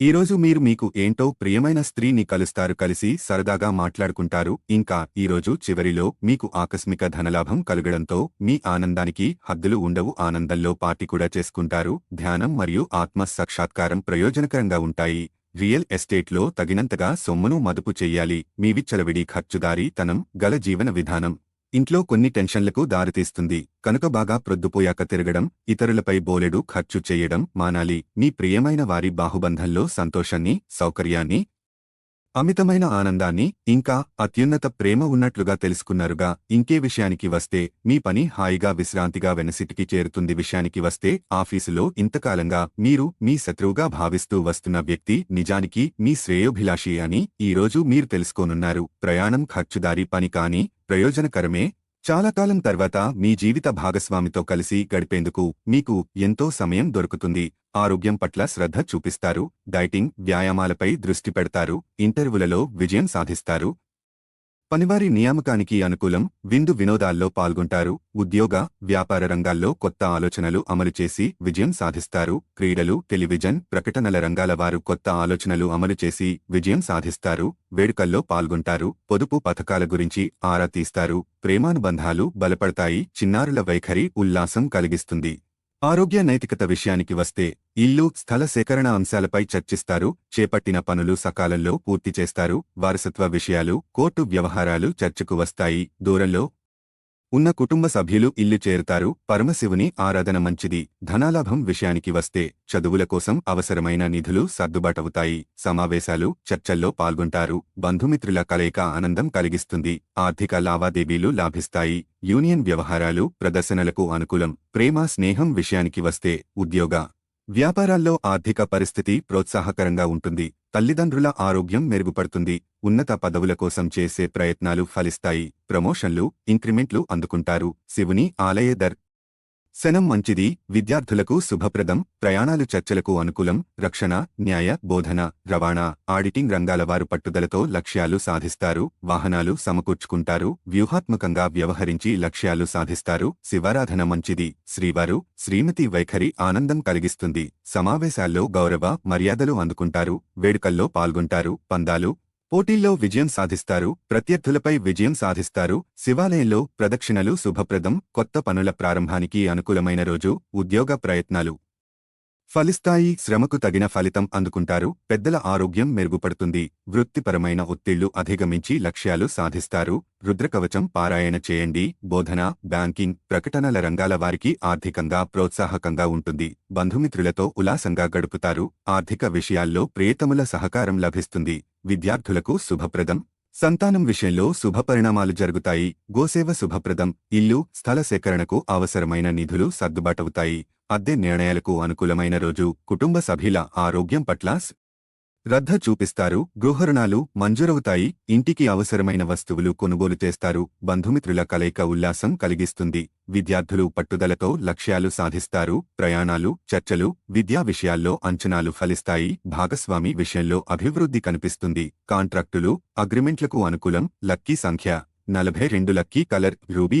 ఈరోజు మీరు మీకు ఏంటో ప్రియమైన స్త్రీని కలుస్తారు కలిసి సరదాగా మాట్లాడుకుంటారు. ఇంకా ఈరోజు చివరిలో మీకు ఆకస్మిక ధనలాభం కలగడంతో మీ ఆనందానికి హద్దులు ఉండవు ఆనందంలో పార్టీ కూడా చేసుకుంటారు. ధ్యానం మరియు ఆత్మ సాక్షాత్కారం ప్రయోజనకరంగా ఉంటాయి. రియల్ ఎస్టేట్లో తగినంతగా సొమ్మును మదుపు చెయ్యాలి మీ విచ్చలవిడి ఖర్చుదారీతనం గల జీవన విధానం. ఇంట్లో కొన్ని టెన్షన్లకు దారితీస్తుంది. కనుక బాగా ప్రొద్దుపోయాక తిరగడం ఇతరులపై బోలెడు ఖర్చు చెయ్యడం మానాలి. మీ ప్రియమైన వారి బాహుబంధంలో సంతోషాన్ని సౌకర్యాన్ని అమితమైన ఆనందాన్ని ఇంకా అత్యున్నత ప్రేమ ఉన్నట్లుగా తెలుసుకున్నారుగా. ఇంకే విషయానికి వస్తే మీ పని హాయిగా విశ్రాంతిగా వెనసిటికి చేరుతుంది విషయానికి వస్తే ఆఫీసులో ఇంతకాలంగా మీరు మీ శత్రువుగా భావిస్తూ వస్తున్న వ్యక్తి నిజానికి మీ శ్రేయోభిలాషి అని ఈరోజు మీరు తెలుసుకోనున్నారు. ప్రయాణం ఖర్చుదారి పని కాని ప్రయోజనకరమే చాలా కాలం తర్వాత మీ జీవిత భాగస్వామితో కలిసి గడిపేందుకు మీకు ఎంతో సమయం దొరుకుతుంది. ఆరోగ్యం పట్ల శ్రద్ధ చూపిస్తారు. డైటింగ్ వ్యాయామాలపై దృష్టి పెడతారు. ఇంటర్వ్యూలలో విజయం సాధిస్తారు. పనివారి నియామకానికి అనుకూలం విందు వినోదాల్లో పాల్గొంటారు ఉద్యోగ వ్యాపార రంగాల్లో కొత్త ఆలోచనలు అమలు చేసి విజయం సాధిస్తారు క్రీడలు టెలివిజన్ ప్రకటనల రంగాల వారు కొత్త ఆలోచనలు అమలు చేసి విజయం సాధిస్తారు వేడుకల్లో పాల్గొంటారు పొదుపు పథకాల గురించి ఆరా తీస్తారు ప్రేమానుబంధాలు బలపడతాయి చిన్నారుల వైఖరి ఉల్లాసం కలిగిస్తుంది. ఆరోగ్య నైతికత విషయానికి వస్తే ఇల్లు స్థల సేకరణ అంశాలపై చర్చిస్తారు చేపట్టిన పనులు సకాలంలో పూర్తి చేస్తారు వారసత్వ విషయాలు కోర్టు వ్యవహారాలు చర్చకు వస్తాయి దూరంలో ఉన్న కుటుంబ సభ్యులు ఇల్లు చేరుతారు. పరమశివుని ఆరాధన మంచిది. ధనాలాభం విషయానికి వస్తే చదువుల కోసం అవసరమైన నిధులు సర్దుబాటవుతాయి. సమావేశాలు చర్చల్లో పాల్గొంటారు. బంధుమిత్రుల కలయిక ఆనందం కలిగిస్తుంది. ఆర్థిక లావాదేవీలు లాభిస్తాయి. యూనియన్ వ్యవహారాలు ప్రదర్శనలకు అనుకూలం. ప్రేమ స్నేహం విషయానికి వస్తే ఉద్యోగ వ్యాపారాల్లో ఆర్థిక పరిస్థితి ప్రోత్సాహకరంగా ఉంటుంది. తల్లిదండ్రుల ఆరోగ్యం మెరుగుపడుతుంది. ఉన్నత పదవుల కోసం చేసే ప్రయత్నాలు ఫలిస్తాయి. ప్రమోషన్లు ఇంక్రిమెంట్లు అందుకుంటారు. శివుని ఆలయ దర్ శనం మంచిది విద్యార్థులకు శుభప్రదం ప్రయాణాలు చర్చలకు అనుకూలం రక్షణ న్యాయ బోధన రవాణా ఆడిటింగ్ రంగాల వారు పట్టుదలతో లక్ష్యాలు సాధిస్తారు వాహనాలు సమకూర్చుకుంటారు వ్యూహాత్మకంగా వ్యవహరించి లక్ష్యాలు సాధిస్తారు శివారాధన మంచిది శ్రీవారు శ్రీమతి వైఖరి ఆనందం కలిగిస్తుంది సమావేశాల్లో గౌరవ మర్యాదలు అందుకుంటారు వేడుకల్లో పాల్గొంటారు పందాలు పోటీల్లో విజయం సాధిస్తారు ప్రత్యర్థులపై విజయం సాధిస్తారు. శివాలయంలో ప్రదక్షిణలు శుభప్రదం కొత్త పనుల ప్రారంభానికి అనుకూలమైన రోజు ఉద్యోగ ప్రయత్నాలు. ఫలిస్తాయి శ్రమకు తగిన ఫలితం అందుకుంటారు పెద్దల ఆరోగ్యం మెరుగుపడుతుంది వృత్తిపరమైన ఒత్తిళ్ళు అధిగమించి లక్ష్యాలు సాధిస్తారు. రుద్రకవచం పారాయణ చేయండి బోధన బ్యాంకింగ్ ప్రకటనల రంగాల వారికి ఆర్థికంగా ప్రోత్సాహకంగా ఉంటుంది బంధుమిత్రులతో ఉల్లాసంగా గడుపుతారు ఆర్థిక విషయాల్లో ప్రియతముల సహకారం లభిస్తుంది. విద్యార్థులకు శుభప్రదం. సంతానం విషయంలో శుభపరిణామాలు జరుగుతాయి. గోసేవ శుభప్రదం. ఇల్లు స్థల సేకరణకు అవసరమైన నిధులు సర్దుబాటవుతాయి. అద్దె నిర్ణయాలకు అనుకూలమైన రోజు. కుటుంబ సభ్యుల ఆరోగ్యం పట్ల శ్రద్ధ చూపిస్తారు గృహరుణాలు మంజూరవుతాయి ఇంటికి అవసరమైన వస్తువులు కొనుగోలు చేస్తారు బంధుమిత్రుల కలయిక ఉల్లాసం కలిగిస్తుంది విద్యార్థులు పట్టుదలతో లక్ష్యాలు సాధిస్తారు ప్రయాణాలు చర్చలు విద్యా విషయాల్లో అంచనాలు ఫలిస్తాయి భాగస్వామి విషయంలో అభివృద్ధి కనిపిస్తుంది కాంట్రాక్టులు అగ్రిమెంట్లకు అనుకూలం లక్కీ సంఖ్య నలభై రెండు లక్కీ కలర్ రూబీ